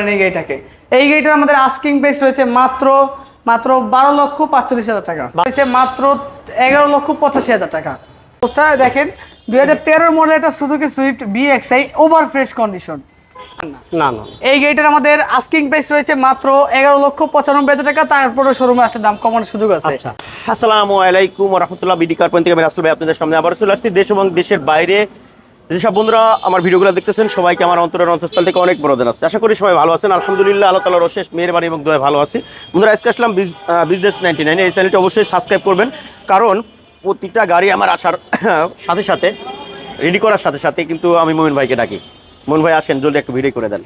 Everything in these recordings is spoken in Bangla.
এই গাড়িটাকে। এই গাড়িটার আমাদের আস্কিং প্রাইস রয়েছে মাত্র মাত্র বারো লক্ষ পাঁচচল্লিশ হাজার টাকা। রয়েছে মাত্র এগারো লক্ষ পঁচাশি হাজার টাকা। দেখেন দুই হাজার তেরোর মডেল একটা Suzuki Swift BXI over fresh condition না না। এই গাড়িটার আমাদের আস্কিং প্রাইস রয়েছে মাত্র এগারো লক্ষ পঁচানব্বই হাজার টাকা। তারপরে শোরুমে আসার দাম কমানোর সুযোগ আছে। আচ্ছা। আসসালামু আলাইকুম রহমতুল্লাহ বিডি কার্পন থেকে আমি রাসুল ভাই আপনাদের সামনে আবার চলে আসছি। দেশ এবং দেশের বাইরে যেসব বন্ধুরা, আমার ভিডিওগুলো দেখতেছেন, সবাইকে আমার অন্তরের অন্তঃস্থল থেকে অনেক বড় আছে আশা করি সবাই ভালো আছেন। আলহামদুলিল্লাহ, আল্লাহ তালার অশেষ মেহরবানি এবং দয়া ভালো আছি। বন্ধুরা, আজকে আসলাম বিজনেস নাইনটি নাইন এই চ্যানেলটি অবশ্যই সাবস্ক্রাইব করবেন। কারণ প্রতিটা গাড়ি আমার আসার সাথে সাথে রেডি করার সাথে সাথে কিন্তু আমি মোমিন ভাইকে ডাকি। মোমিন ভাই, আসেন, জলদি একটু ভিডিও করে দেন।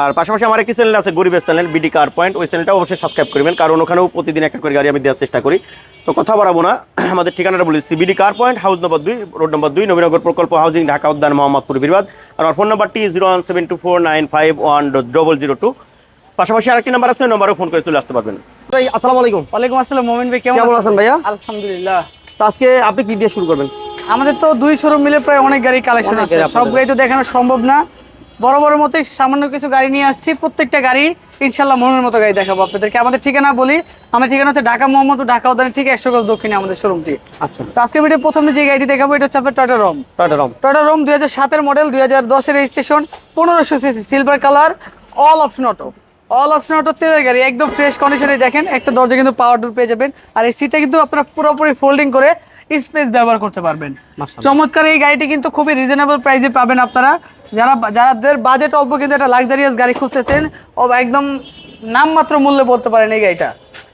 আর পাশাপাশি আমার একটি চ্যানেল আছে, গরিবের চ্যানেল বিডি কার পয়েন্ট ওই চ্যানেলটা অবশ্যই সাবস্ক্রাইব করবেন। কারণ ওখানেও প্রতিদিন একটা করে গাড়ি আমি দেওয়ার চেষ্টা করি। তো কথা বাড়াবো না। আমাদের ঠিকানাটা বলে দিচ্ছি। BD car point house number দুই রোড নম্বর দুই নবীনগর প্রকল্প হাউজিং ঢাকা উদ্যান মোহাম্মদপুর বিরবাদ। আর আমার ফোন নাম্বারটি zero one seven two four nine five one double zero two পাশাপাশি আরেকটি নাম্বার আছে ওই নাম্বারও ফোন করে চলে আসতে পারবেন। ভাই আসসালামু আলাইকুম। ওয়ালাইকুম আসসালাম মোমিন ভাই কেমন কেমন আছেন ভাইয়া? আলহামদুলিল্লাহ। তো আজকে আপনি কি দিয়ে শুরু করবেন? আমাদের তো দুই শোরুম মিলে প্রায় অনেক গাড়ি কালেকশন আছে। সব গাড়ি তো দেখানো সম্ভব না। বড় বড় মতো সামান্য কিছু গাড়ি নিয়ে আসছি। প্রত্যেকটা গাড়ি ইনশাল্লাহ মনের মতো গাড়ি দেখাবো আপনাদেরকে। আমাদের ঠিকানা বলি আমার ঠিকানা হচ্ছে ঢাকা মোহাম্মদ ঢাকা উদ্যানের ঠিক একশো গজ দক্ষিণে আমাদের শোরুমটি আচ্ছা। আজকে ভিডিও প্রথমে যে গাড়িটি দেখাবো এটা হচ্ছে আপনার Toyota Rome Toyota Rome Toyota Rome দুই হাজার সাতের মডেল দুই হাজার দশের রেজিস্ট্রেশন পনেরোশো CC silver colour all option auto all option auto তেলের গাড়ি একদম ফ্রেশ কন্ডিশনে দেখেন। একটা দরজা কিন্তু পাওয়ার ডোর পেয়ে যাবেন। আর এই সিটটা কিন্তু আপনারা পুরোপুরি ফোল্ডিং করে স্পেস ব্যবহার করতে পারবেন। চমৎকার এই গাড়িটি কিন্তু খুবই রিজনেবল প্রাইসে পাবেন আপনারা। যারা যাদের বাজেট অল্প কিন্তু একটা লাক্সারিয়াস গাড়ি খুঁজতেছেন ও একদম নামমাত্র মূল্যে বলতে পারেন এই গাড়িটা।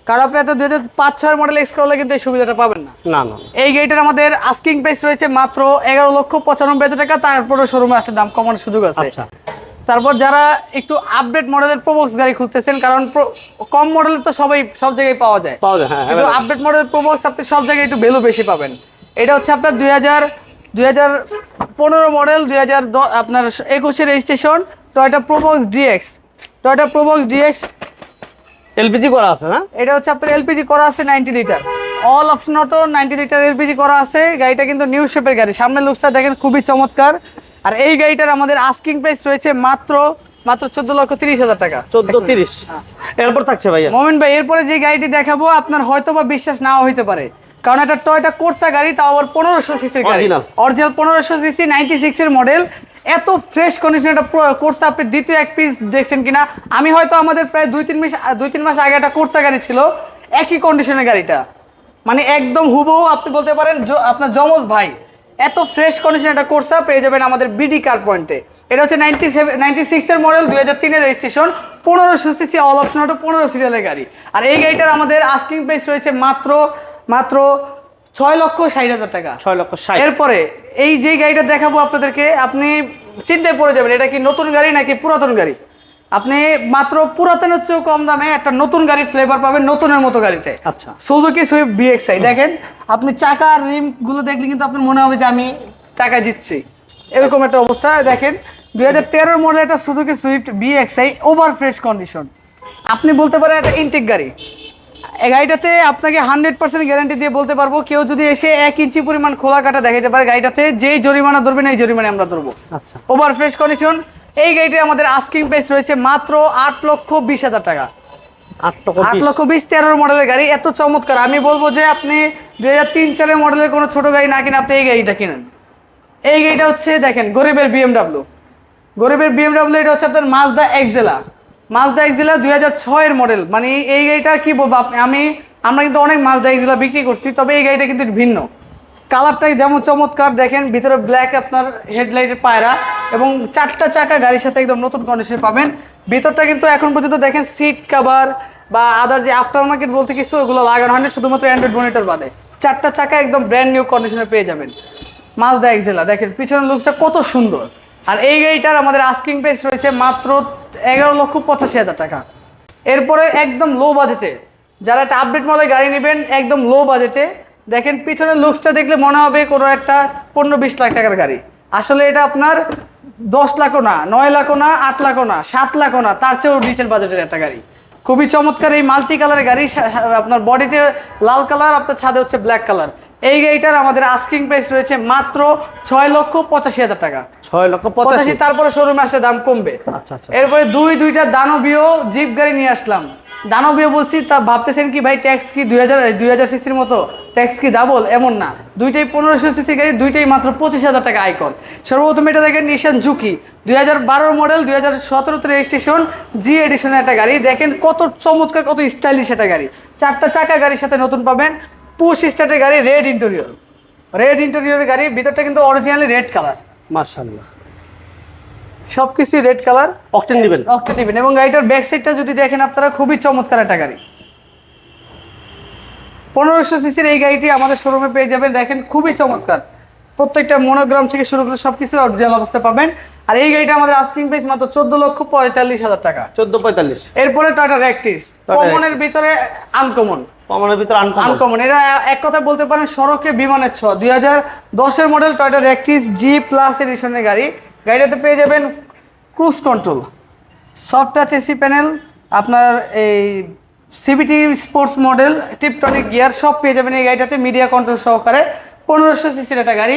কারণ আপনি এত দুই হাজার পাঁচ ছয় মডেল এক্সক্রলে কিন্তু এই সুবিধাটা পাবেন না। না না এই গাড়িটার আমাদের আস্কিং প্রাইস রয়েছে মাত্র এগারো লক্ষ পঁচানব্বই হাজার টাকা তারপরে শোরুমে আসার দাম কমানোর সুযোগ আছে। আচ্ছা। তারপর যারা একটু আপডেট মডেলের প্রবক্স গাড়ি খুঁজতেছেন কারণ কম মডেল তো সবাই সব জায়গায় পাওয়া যায়। পাওয়া যায় হ্যাঁ কিন্তু আপডেট মডেলের প্রবক্স আপনি সব জায়গায় একটু ভ্যালু বেশি পাবেন। এটা হচ্ছে আপনার দুই হাজার দুই হাজার পনেরো মডেল দুই হাজার দশ আপনার একুশে registration Toyota Probox DX Toyota Probox DX LPG করা আছে না? এটা হচ্ছে আপনার এলপিজি করা আছে ninety litre all option auto ninety litre LPG করা আছে। গাড়িটা কিন্তু নিউ শেপের গাড়ি। সামনের লুকসটা দেখেন খুবই চমৎকার। আর এই গাড়িটার আমাদের আস্কিং প্রাইস রয়েছে মাত্র মাত্র চোদ্দ লক্ষ তিরিশ হাজার টাকা। চোদ্দ তিরিশ। এরপর থাকছে ভাইয়া। মোমেন ভাই এরপরে যে গাড়িটি দেখাবো আপনার হয়তো বা বিশ্বাস নাও হইতে পারে। কারণ এটা টয়টা কোর্সা গাড়ি তাও আবার পনেরোশো সিসির গাড়ি। অরিজিনাল পনেরোশো সিসি নাইনটি সিক্স এর মডেল এত ফ্রেশ কন্ডিশন একটা কোর্সা আপনি দ্বিতীয় এক পিস দেখছেন কিনা? আমি হয়তো আমাদের প্রায় দুই তিন মাস দুই তিন মাস আগে একটা কোর্সা গাড়ি ছিল একই কন্ডিশনের গাড়িটা। মানে একদম হুবহু আপনি বলতে পারেন আপনার জমজ ভাই। এত ফ্রেশ কন্ডিশন একটা কোর্সা পেয়ে যাবেন আমাদের বিডি কার পয়েন্টে এটা হচ্ছে নাইনটি সেভেন নাইনটি সিক্সের মডেল দুই হাজার তিনের রেজিস্ট্রেশন পনেরোশো সিসি অল অপশন অটো পনেরো সিরিয়ালের গাড়ি। আর এই গাড়িটার আমাদের আস্কিং প্রাইস রয়েছে মাত্র মাত্র ছয় লক্ষ ষাট হাজার টাকা। ছয় লক্ষ ষাট। এরপরে এই যে গাড়িটা দেখাবো আপনাদেরকে আপনি চিন্তায় পড়ে যাবেন এটা কি নতুন গাড়ি নাকি পুরাতন গাড়ি? আপনি মাত্র পুরাতনের চেয়েও কম দামে একটা নতুন গাড়ির ফ্লেভার পাবেন নতুনের মতো গাড়িতে। আচ্ছা। সুজুকি সুইফট বিএক্সআই দেখেন আপনি চাকা রিমগুলো দেখলে কিন্তু আপনার মনে হবে যে আমি টাকা জিতছি। এরকম একটা অবস্থা দেখেন দুই হাজার তেরোর মডেল একটা Suzuki Swift BXI over fresh condition আপনি বলতে পারেন একটা ইনটেক গাড়ি। এই গাড়িটাতে আপনাকে হান্ড্রেড পার্সেন্ট গ্যারান্টি দিয়ে বলতে পারব কেউ যদি এসে এক ইঞ্চি পরিমাণ খোলা কাটা দেখাতে পারে গাড়িটাতে যেই জরিমানা ধরবেন এই জরিমানা আমরা ধরবো। আচ্ছা। ওভার ফ্রেশ কন্ডিশন এই গাড়িটি আমাদের আস্কিং প্রাইস রয়েছে মাত্র আট লক্ষ বিশ হাজার টাকা। আট লক্ষ বিশ। তেরোর মডেলের গাড়ি এত চমৎকার। আমি বলব যে আপনি দুই হাজার তিন চারের মডেলের কোনো ছোট গাড়ি না কিনে আপনি এই গাড়িটা কিনেন। এই গাড়িটা হচ্ছে দেখেন গরিবের বিএমডাব্লিউ গরিবের বিএমডাব্লিউ এটা হচ্ছে আপনার মাজদা এক্সেলা মাজদা এক্সেলা দুই হাজার ছয়ের মডেল মানে এই গাড়িটা কি বলব আপনি আমি আমরা কিন্তু অনেক মাজদা এক্সেলা বিক্রি করছি তবে এই গাড়িটা কিন্তু ভিন্ন। কালারটাই যেমন চমৎকার দেখেন ভিতরে ব্ল্যাক আপনার হেডলাইটের পায়রা। এবং চারটা চাকা গাড়ির সাথে একদম নতুন কন্ডিশনে পাবেন। ভিতরটা কিন্তু এখন পর্যন্ত দেখেন সিট কাভার বা আদার যে আফটার মার্কেট বলতে কিছু, ওগুলো লাগানো হয়নি, শুধুমাত্র অ্যান্ড্রয়েড মনিটর বাদে। চারটা চাকা একদম ব্র্যান্ড নিউ কন্ডিশনে পেয়ে যাবেন। মাজদা এক্সেলা দেখেন পিছনের লুকসটা কত সুন্দর। আর এই গাড়িটার আমাদের আস্কিং প্রাইস রয়েছে মাত্র এগারো লক্ষ পঁচাশি হাজার টাকা। এরপরে একদম লো বাজেটে যারা একটা আপডেট মডেল গাড়ি নেবেন, একদম লো বাজেটে দেখেন পিছনের লুকসটা দেখলে মনে হবে কোনো একটা পনেরো বিশ লাখ টাকার গাড়ি। আসলে এটা আপনার দশ লাখও না নয় লাখও না আট লাখও না সাত লাখও না তার চেয়েও নিচের বাজেটের একটা গাড়ি। খুবই চমৎকার এই মাল্টি কালারের গাড়ি আপনার বডিতে লাল কালার আপনার ছাদে হচ্ছে ব্ল্যাক কালার এই গাড়িটার আমাদের আস্কিং প্রাইস রয়েছে মাত্র ছয় লক্ষ পঁচাশি হাজার টাকা। ছয় লক্ষ পঁচাশি। পঁচাশি তারপরে শোরুমে আসে দাম কমবে। আচ্ছা আচ্ছা এরপরে দুই দুইটা দানবীয় জিপ গাড়ি নিয়ে আসলাম। দানবীয় বলছি তা ভাবতেছেন কি ভাই ট্যাক্স কি দুই হাজার দুই হাজার সিসির মতো? ট্যাক্স কি ডাবল এমন না। দুইটাই পনেরোশো সিসি গাড়ি দুইটাই মাত্র পঁচিশ হাজার টাকা আইকন সর্বপ্রথম এটা দেখেন নিশান ঝুঁকি দুই হাজার বারো মডেল দুই হাজার সতেরোতে রেজিস্ট্রেশন জি এডিশনের একটা গাড়ি। দেখেন কত চমৎকার কত স্টাইলিশ একটা গাড়ি। চারটা চাকা গাড়ির সাথে নতুন পাবেন। পুশ স্টার্টের গাড়ি রেড ইন্টেরিয়র রেড ইন্টেরিয়রের গাড়ি ভিতরটা কিন্তু অরিজিনালি রেড কালার মার্শাল্লাহ সব কিছুই রেড কালার অকটেন দিবেন। অক্টা দিবেন। এবং গাড়িটার ব্যাক সাইডটা যদি দেখেন আপনারা খুবই চমৎকার একটা গাড়ি। পনেরোশো সিসির এই গাড়িটি আমাদের শোরুমে পেয়ে যাবেন। দেখেন খুবই চমৎকার। প্রত্যেকটা মনোগ্রাম থেকে শুরু করে সব কিছু অরিজিনাল অবস্থায় পাবেন। আর এই গাড়িটা আমাদের আস্কিং প্রাইস মাত্র চোদ্দ লক্ষ পঁয়তাল্লিশ হাজার টাকা। চোদ্দ পঁয়তাল্লিশ। এরপরে টাটা র্যাকটিস কমনের ভিতরে আনকমন কমনের ভিতরে আনকমন আনকমন এটা এক কথা বলতে পারেন সড়কে বিমানের ছ দুই হাজার দশের model Toyota Ractis G plus এডিশনের গাড়ি। গাড়িটাতে পেয়ে যাবেন cruise control soft touch AC panel আপনার এই CVT sports model tiptronic gear সব পেয়ে যাবেন এই গাড়িটাতে মিডিয়া কন্ট্রোল সহকারে। পনেরোশো সিসির একটা গাড়ি।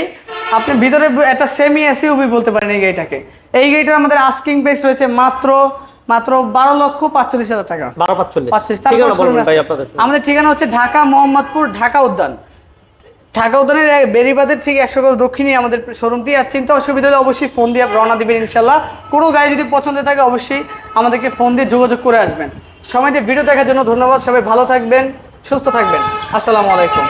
আপনি ভিতরে একটা সেমি এসি উবি বলতে পারেন এই গাড়িটাকে। এই গাড়িটার আমাদের আস্কিং প্রাইস রয়েছে মাত্র মাত্র বারো লক্ষ পাঁচচল্লিশ হাজার টাকা। বারো পাঁচচল্লিশ। আমাদের ঠিকানা হচ্ছে ঢাকা মোহাম্মদপুর ঢাকা উদ্যান। ঢাকা উদ্যানের বেরিবাদের ঠিক একশো গজ দক্ষিণে আমাদের শোরুমটি আর চিন্তা অসুবিধা হলে অবশ্যই ফোন দিয়ে রওনা দিবেন ইনশাল্লাহ। কোনো গাড়ি যদি পছন্দ থাকে অবশ্যই আমাদেরকে ফোন দিয়ে যোগাযোগ করে আসবেন। সময় দিয়ে ভিডিও দেখার জন্য ধন্যবাদ। সবাই ভালো থাকবেন সুস্থ থাকবেন। আসসালামু আলাইকুম।